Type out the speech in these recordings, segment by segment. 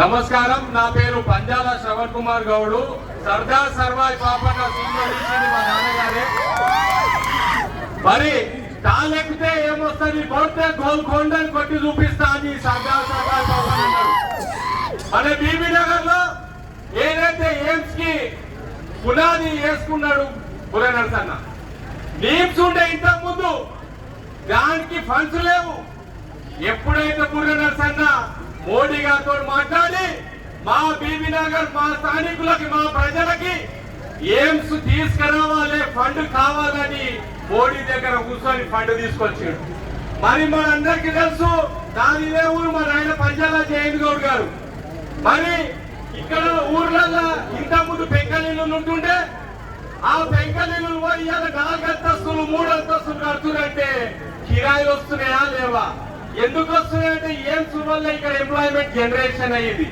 నమస్కారం నా పేరు పంజాల శ్రవణ్ కుమార్ గౌడు. సర్దార్ సర్వాయి పాపన్న సీనియర్ మా నాన్నగారే. మరి తాలెక్కితే ఏమొస్తుంది? కొడితే గోల్కొండని కొట్టి చూపిస్తా అని సర్దార్ సర్వాయి పాపన్న అన్నాడు మన బీబీ నగర్లో ఏదైతే ఎయిమ్స్కి పునాది వేసుకున్నాడు పురనరసన్న నీమ్స్ ఉండే ఇంత ముందు దానికి ఫండ్స్ లేవు. ఎప్పుడైతే బుర్ర మోడీ గారితో మాట్లాడి మా బీబీనగర్ మా స్థానికులకి మా ప్రజలకి ఎయిమ్స్ తీసుకురావాలి ఫండ్ కావాలని మోడీ దగ్గర కూర్చొని ఫండ్ తీసుకొచ్చాడు. మరి మనందరికీ తెలుసు దాని ఊరు మన ఆయన పంచాల జయంత్ గౌడ్ గారు. మరి ఇక్కడ ఊర్లల్లో ఇంత ముందు పెంకలీలు ఆ పెంకలీలు ఇవాళ నాలుగు అంతస్తులు మూడు అంతస్తులు కడుతున్నారంటే కిరాయి వస్తున్నాయా లేవా? ఎందుకు వస్తున్నాయంటే ఏం వల్ల ఇక్కడ ఎంప్లాయ్మెంట్ జనరేషన్ అయ్యింది.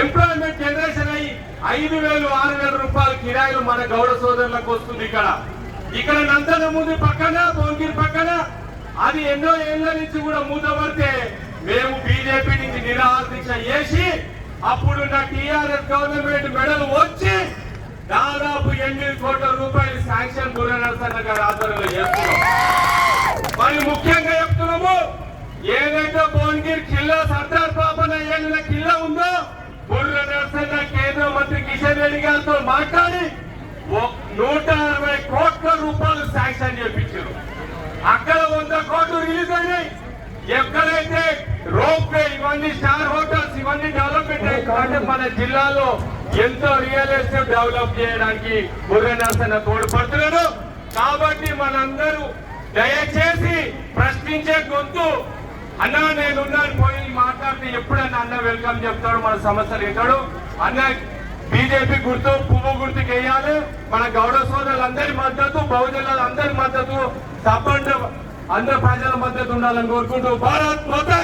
ఎంప్లాయ్మెంట్ జనరేషన్ అయ్యి ఐదు వేలు ఆరు వేల రూపాయల కిరాయిలు మన గౌడ సోదరులకు వస్తుంది ఇక్కడ. ఇక్కడ నందన ముందు పక్కన భోగిరి పక్కన. అది ఎన్నో ఏళ్ళ నుంచి కూడా మూతపడితే మేము బీజేపీ నుంచి నిరాదీక్ష చేసి చేసి నా టీఆర్ఎస్ గవర్నమెంట్ మెడల్ వచ్చి దాదాపు ఎనిమిది కోట్ల రూపాయలు శాంక్షన్ గురనరసన్న గారి ఆధ్వర్యంలో చేస్తున్నాం. మరి ముఖ్యంగా చెప్తున్నాము ఏదైతే భువనగిరి కిల్లా సర్దార్ పాపన ఏళ్ళ కిల్లా ఉందో కిషన్ రెడ్డి గారితో మాట్లాడి నూట అరవై కోట్ల రూపాయలు శాంక్షన్ చేపించారు. అక్కడ వంద కోట్లు రిలీజ్ అయినాయి. ఎక్కడైతే రోప్ వే ఇవన్నీ స్టార్ హోటల్స్ ఇవన్నీ డెవలప్మెంట్ అంటే మన జిల్లాలో ఎంతో రియల్ ఎస్టేట్ డెవలప్ చేయడానికి బుర్ర తోడ్పడుతున్నాడు కాబట్టి మనందరూ దయచేసి ప్రశ్నించే గొంతు. అన్న నేనున్నాను పోయి మాట్లాడితే ఎప్పుడన్నా అన్న వెల్కమ్ చెప్తాడు మన సమస్యలు వింటాడు అన్న బీజేపీ గుర్తు పువ్వు గుర్తుకి వేయాలి. మన గౌడ సోదరులందరి మద్దతు బహుజనులందరి మద్దతు తప్పండి అందరి ప్రజల మద్దతు ఉండాలని కోరుకుంటూ భారత్ మాతా